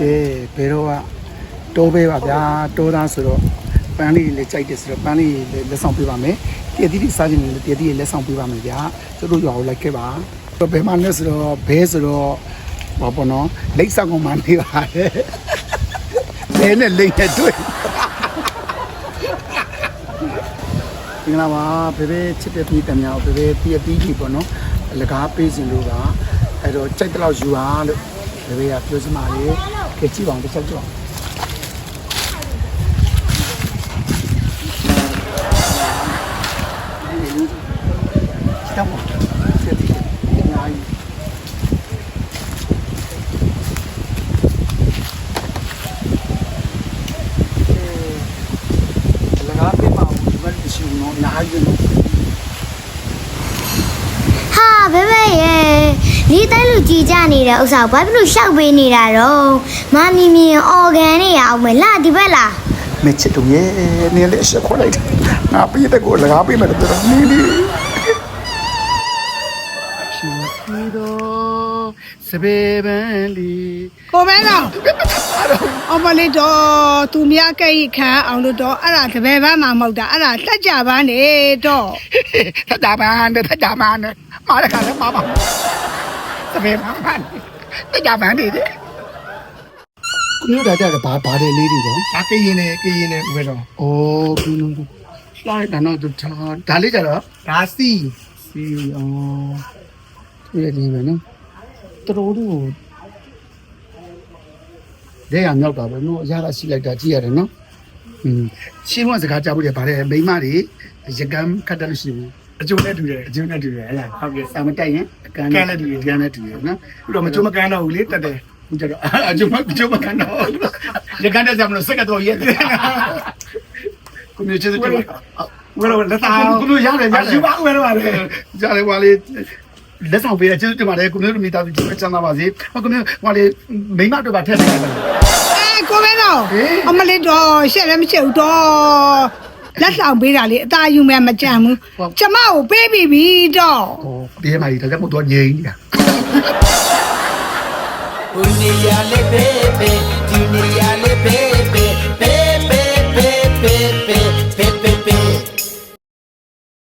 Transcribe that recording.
ကဲဘယ်တော့ကတိုးပေးပါဗျာတိုးသားဆိုတော့ပန်းလေးလည်းကြိုက်တယ်ဆိုတော့ပန်းလေးလည်းလက်ဆောင်ပေးပါမယ်တည်တည်လေးစားခြင်းလည်းတည်တည်လေးလက်ဆောင်ပေးပါမယ်ဗျာသူတို့ရွာကိုလိုက်ခဲ့ပါတော့ဘယ်မှာလဲဆိုတော့ဘဲဆိုတော့ဘာပေါ့နော်လိတ်ဆောင်ကောင်မှနေပါတယ်ဘဲနဲ့လိတ်နဲ့တွေ့မင်္ဂလာပါဘေဘေချစ်တဲ့ပြည်တများဘေဘေတည်တည်ကြီးပေါ့နော်အလကားပေး sin လို့ပါအဲ့တော့ကြိုက်တဲ့လောက်ယူပါလို့ဘေဘေကပြောစမှာလေ ကြည့်ကြည့်ပါအောင်တစ်ချက် လေးတိုင်းလူကြည်ကြနေတဲ့ဥစ္စာကိုဘာဖြစ်လို့ရှောက်ပေးနေတာတော့မမီမီအော်ဂန်နေရအောင်မလားဒီဘက်လားမချစ်တူရဲ့နေလေရှက်ခေါ်လိုက်ငါပြည့်တဲ့ကိုလကားပြမယ်တော့နေနေရှင်ပြီတော့စပေပန်းလီကိုမဲတော့အမလေးတော့သူများကဲ့ရခံအောင်လို့တော့အဲ့ဒါတပည့်ပန်းမှာမဟုတ်တာအဲ့ဒါတက်ကြပန်းနေတော့ထက်တာပန်းတဲ့ထက်တာပန်းနဲ့မားရခါလည်းမားပါ သမင်ပါမှန်တိတ်တာပန်းနေတယ်ကုနုတာကြတယ်ဘာဘာတယ်လေးတွေတော့ဒါကရင်နဲ့ကရင်နဲ့ဥပဲတော့ဩကုနုကလိုက်တာတော့ဒါလေးကြတော့ဒါစီစီဩသူရဒီပဲနော်တတော်တို့ကိုတဲ့ရမြောက်တာပဲနော်အရာကစီလိုက်တာကြည့်ရတယ်နော်อืมရှင်းမစကားကြဖို့တယ်ဗါတယ်မိမတွေရကံခတ်တယ်ရှိဘူး အကျိုးနဲ့တူတယ်အကျိုးနဲ့တူတယ်ဟဲ့လားဟုတ်ကဲ့စာမတိုက်ရင်အကန်းကန်းနဲ့တူတယ်ကန်းနဲ့တူတယ်နော်ပြီးတော့မကျုံမကန်းတော့ဘူးလေတက်တယ်ဘုရားတော့အကျိုးမအကျိုးမကန်တော့ရကန်းတဲ့ဇမလို့စက်ကတော့ရက်တယ်ကိုမျိုးချစ်တယ်ဘယ်တော့လက်သားကိုမျိုးရတယ်ရတယ်ယူပါဦးဘယ်တော့လဲကြားလေဟွာလေးလက်ဆောင်ပေးရကျေးဇူးတင်ပါတယ်ကိုမျိုးတို့မိသားစုချမ်းသာပါစေဟောကိုမျိုးဟွာလေးမိမတို့ပါထည့်နေတယ်အဲကိုမဲတော့ဟေးအမလေးတော့ရှက်လည်းမရှက်ဘူးတော့ လက်ဆောင်ပေးတာလေအသာယူမယ်မကြံဘူးကျမကိုပေးပြီးပြီတော့ဟောဒီမှာဒီတော့တော့ငြိမ်းနေတာ